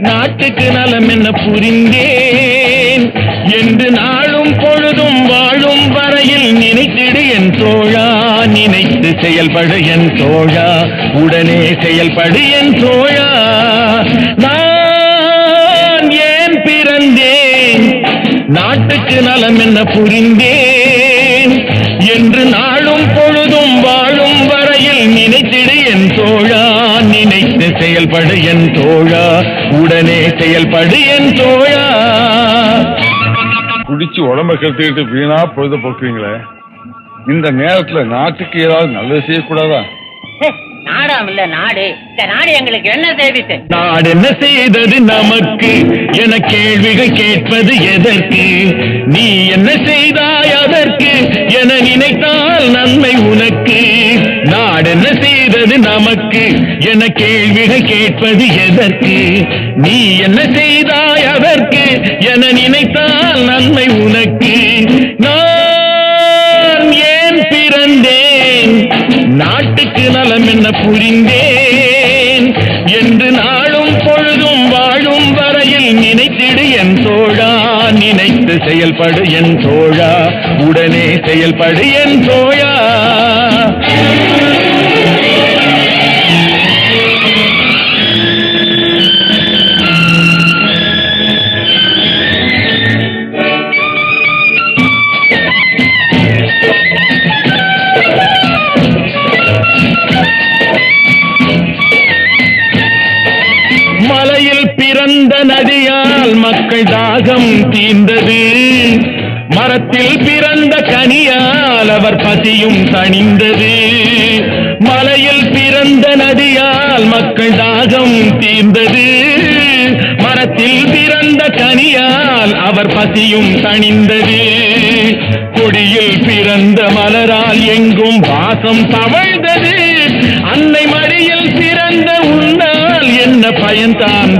நாட்டுக்கு நலம் என்ன புரிந்தேன்? என்று நாளும் பொழுதும் வாழும் வரையில் நினைத்திடு என் தோழா நினைத்து செயல்படு என் தோழா உடனே செயல்படு என் தோழா. நான் நாட்டுக்கு நலம் என்ன புரிந்தேன்? என்று நாளும் பொழுதும் வாழும் வரையில் நினைத்திடு என் தோழா. நினைத்து செயல்படு என் தோழா. உடனே செயல்படு என் தோழா. குடிச்சு உடம்ப கெடுத்துக்கிட்டு வீணா பொழுத போக்குறீங்களே? இந்த நேரத்துல நாட்டுக்கு ஏதாவது நல்லது செய்யக்கூடாதா? நகரம் இல்ல நாடு. இந்த நாடு எங்களுக்கு என்ன செய்திச்சு நாடு என்ன செய்தது நமக்கு? என கேள்விகள் கேட்பது எதற்கு? நீ என்ன செய்தாய் அதற்கு? என நினைத்தால் நன்மை உனக்கு. நாடு என்ன செய்தது நமக்கு? என கேள்விகள் கேட்பது எதற்கு? நீ என்ன செய்தாய் அதற்கு? என நினைத்தால் நன்மை உனக்கு. நான் நாட்டுக்கு நலம் என்ன புரிந்தேன்? என்று நாளும் பொழுதும் வாழும் வரையில் நினைத்திடு என் தோழா. நினைத்து செயல்படு என் தோழா. உடனே செயல்படு என் தோழா. பிறந்த நதியால் மக்கள் தாகம் தீர்ந்தது. மரத்தில் பிறந்த கனியால் அவர் பசியும் தணிந்தது. மலையில் பிறந்த நதியால் மக்கள் தாகம் தீர்ந்தது. மரத்தில் பிறந்த கனியால் அவர் பசியும் தணிந்தது. கொடியில் பிறந்த மலரால் எங்கும் வாசம் தவழ்ந்தது. அன்னை மடியில் பிறந்த உன்னால் என்ன பயன்தான்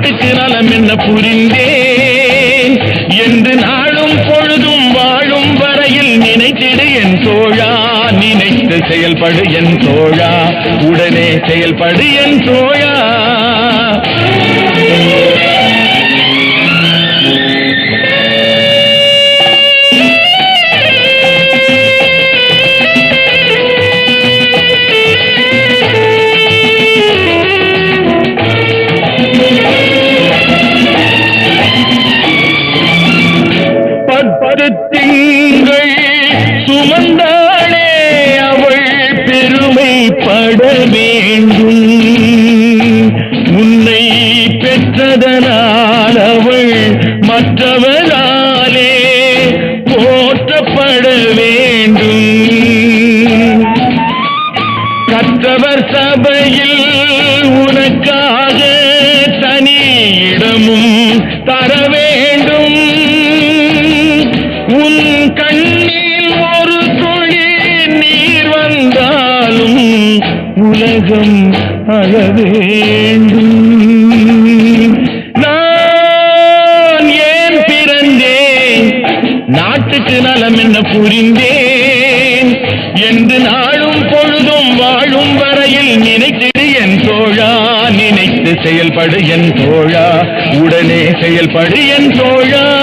நாட்டுக்கு நலம் என்ன புரிந்தேன்? என்று நாளும் பொழுதும் வாழும் வரையில் நினைத்திடு என் தோழா. நினைத்து செயல்படு என் தோழா. உடனே செயல்படு என் தோழா. பற்பது சுமந்தாளே அவள் பெருமைப்பட வேண்டும். உன்னை பெற்றதனால் அவள் மற்றவராலே போற்றப்பட உலகம் அழ வேண்டும் நான் ஏன் பிறந்தேன்? நாட்டுக்கு நலம் என்ன புரிந்தேன்? என்று நாளும் பொழுதும் வாழும் வரையில் நினைத்திடு என் தோழா. நினைத்து செயல்படு என் தோழா. உடனே செயல்படு என் தோழா.